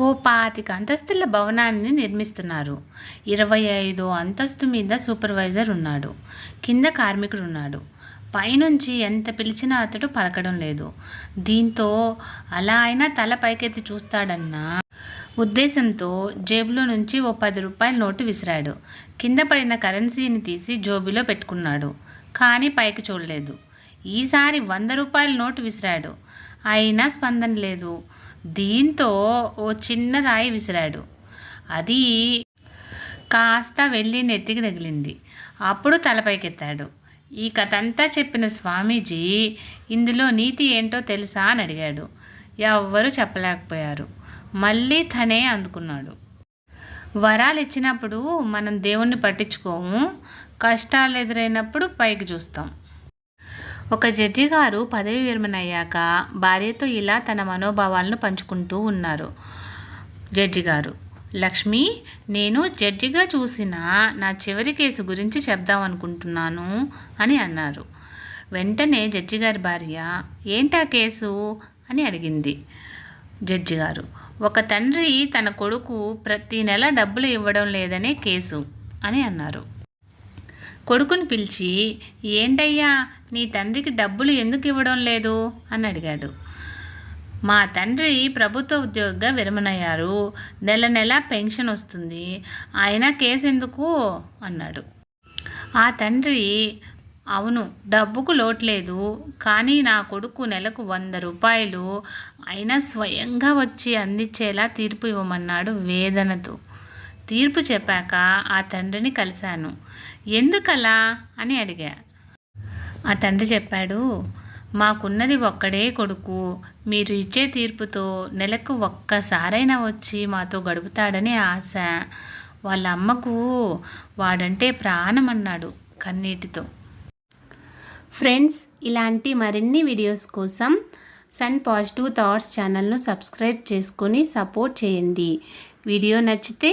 ఓ పాతిక అంతస్తుల భవనాన్ని నిర్మిస్తున్నారు. ఇరవై ఐదో అంతస్తు మీద సూపర్వైజర్ ఉన్నాడు. కింద కార్మికుడు ఉన్నాడు పైనుంచి ఎంత పిలిచినా అతడు పలకడం లేదు. దీంతో అలా అయినా తల పైకెత్తి చూస్తాడన్న ఉద్దేశంతో జేబులో నుంచి ఓ పది రూపాయల నోటు విసిరాడు. కింద పడిన కరెన్సీని తీసి జోబిలో పెట్టుకున్నాడు. కానీ పైకి చూడలేదు. ఈసారి వంద రూపాయల నోటు విసిరాడు. అయినా స్పందన లేదు. దీంతో ఓ చిన్న రాయి విసిరాడు. అది కాస్త వెళ్ళి నెత్తికి తగిలింది. అప్పుడు తలపైకెత్తాడు ఈ కథ అంతా చెప్పిన స్వామీజీ ఇందులో నీతి ఏంటో తెలుసా అని అడిగాడు. ఎవ్వరూ చెప్పలేకపోయారు. మళ్ళీ తనే అందుకున్నాడు. వరాలు ఇచ్చినప్పుడు మనం దేవుణ్ణి పట్టించుకోము. కష్టాలు ఎదురైనప్పుడు పైకి చూస్తాం. ఒక జడ్జి గారు పదవి విరమణ అయ్యాక భార్యతో ఇలా తన మనోభావాలను పంచుకుంటూ ఉన్నారు. జడ్జి గారు లక్ష్మి నేను జడ్జిగా చూసిన నా చివరి కేసు గురించి చెప్దాం అనుకుంటున్నాను అని అన్నారు. వెంటనే జడ్జి గారి భార్య ఏంటా కేసు? అని అడిగింది. జడ్జి గారు ఒక తండ్రి తన కొడుకు ప్రతి నెల డబ్బులు ఇవ్వడం లేదనే కేసు అని అన్నారు. కొడుకుని పిలిచి ఏంటయ్యా నీ తండ్రికి డబ్బులు ఎందుకు ఇవ్వడం లేదు? అని అడిగాడు. మా తండ్రి ప్రభుత్వ ఉద్యోగిగా విరమణయ్యారు. నెల నెల పెన్షన్ వస్తుంది. ఆయన కేసు ఎందుకు? అన్నాడు. ఆ తండ్రి అవును డబ్బుకు లోట్లేదు కానీ నా కొడుకు నెలకు వంద రూపాయలు. అయినా స్వయంగా వచ్చి అందించేలా తీర్పు ఇవ్వమన్నాడు వేదనతో. తీర్పు చెప్పాక ఆ తండ్రిని కలిశాను. ఎందుకలా? అని అడిగా. ఆ తండ్రి చెప్పాడు మాకున్నది ఒక్కడే కొడుకు. మీరు ఇచ్చే తీర్పుతో నెలకు ఒక్కసారైనా వచ్చి మాతో గడుపుతాడని ఆశ. వాళ్ళ అమ్మకు వాడంటే ప్రాణం అన్నాడు కన్నీటితో. ఫ్రెండ్స్ ఇలాంటి మరిన్ని వీడియోస్ కోసం సన్ పాజిటివ్ థాట్స్ ఛానల్ను సబ్స్క్రైబ్ చేసుకొని సపోర్ట్ చేయండి. వీడియో నచ్చితే